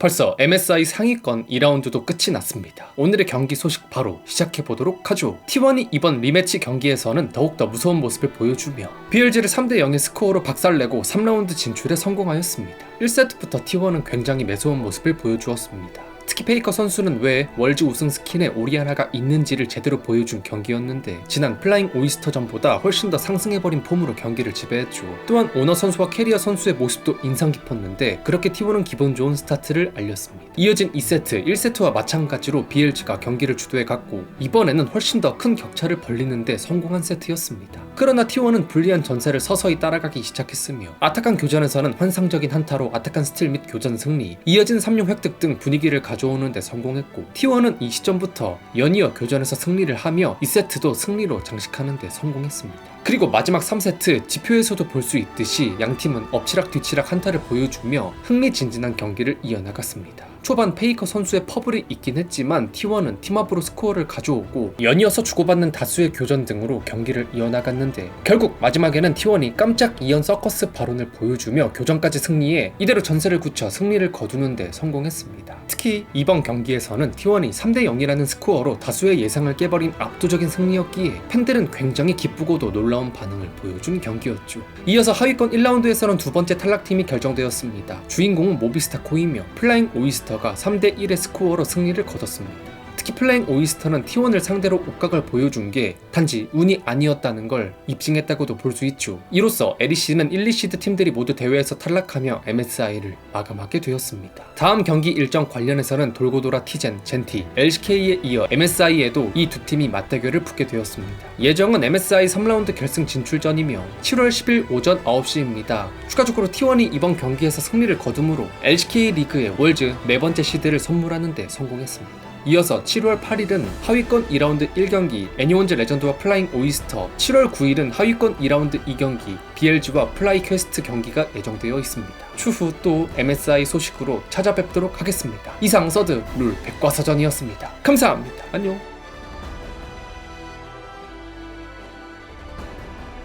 벌써 MSI 상위권 2라운드도 끝이 났습니다. 오늘의 경기 소식 바로 시작해보도록 하죠. T1이 이번 리매치 경기에서는 더욱더 무서운 모습을 보여주며 BLG를 3대0의 스코어로 박살내고 3라운드 진출에 성공하였습니다. 1세트부터 T1은 굉장히 매서운 모습을 보여주었습니다. 특히 페이커 선수는 왜 월즈 우승 스킨에 오리아나가 있는지를 제대로 보여준 경기였는데 지난 플라잉 오이스터전보다 훨씬 더 상승해버린 폼으로 경기를 지배했죠. 또한 오너 선수와 캐리어 선수의 모습도 인상 깊었는데 그렇게 T1은 기분 좋은 스타트를 알렸습니다. 이어진 2세트, 1세트와 마찬가지로 BLG가 경기를 주도해 갔고 이번에는 훨씬 더 큰 격차를 벌리는데 성공한 세트였습니다. 그러나 T1은 불리한 전세를 서서히 따라가기 시작했으며 아타칸 교전에서는 환상적인 한타로 아타칸 스틸 및 교전 승리, 이어진 3룡 획득 등 분위기를 가져오는 데 성공했고 T1은 이 시점부터 연이어 교전에서 승리를 하며 2세트도 승리로 장식하는 데 성공했습니다. 그리고 마지막 3세트 지표에서도 볼 수 있듯이 양 팀은 엎치락 뒤치락 한타를 보여주며 흥미진진한 경기를 이어나갔습니다. 초반 페이커 선수의 퍼블이 있긴 했지만 T1은 팀업으로 스코어를 가져오고 연이어서 주고받는 다수의 교전 등으로 경기를 이어나갔는데 결국 마지막에는 T1이 깜짝 이연 서커스 발언을 보여주며 교전까지 승리해 이대로 전세를 굳혀 승리를 거두는데 성공했습니다. 특히 이번 경기에서는 T1이 3대 0이라는 스코어로 다수의 예상을 깨버린 압도적인 승리였기에 팬들은 굉장히 기쁘고도 놀라운 반응을 보여준 경기였죠. 이어서 하위권 1라운드에서는 두 번째 탈락팀이 결정되었습니다. 주인공은 모비스타 코이며 플라잉 오이스터 가 3대 1의 스코어로 승리를 거뒀습니다. 특히 플레잉 오이스터는 T1을 상대로 옥각을 보여준 게 단지 운이 아니었다는 걸 입증했다고도 볼 수 있죠. 이로써 LEC는 1, 2시드 팀들이 모두 대회에서 탈락하며 MSI를 마감하게 되었습니다. 다음 경기 일정 관련해서는 돌고 돌아 티젠, 젠티, LCK에 이어 MSI에도 이 두 팀이 맞대결을 붙게 되었습니다. 예정은 MSI 3라운드 결승 진출전이며 7월 10일 오전 9시입니다. 추가적으로 T1이 이번 경기에서 승리를 거둠으로 LCK 리그의 월즈 네 번째 시드를 선물하는 데 성공했습니다. 이어서 7월 8일은 하위권 2라운드 1경기 애니원즈 레전드와 플라잉 오이스터 7월 9일은 하위권 2라운드 2경기 BLG와 플라이 퀘스트 경기가 예정되어 있습니다. 추후 또 MSI 소식으로 찾아뵙도록 하겠습니다. 이상 서드 룰 백과사전이었습니다. 감사합니다. 안녕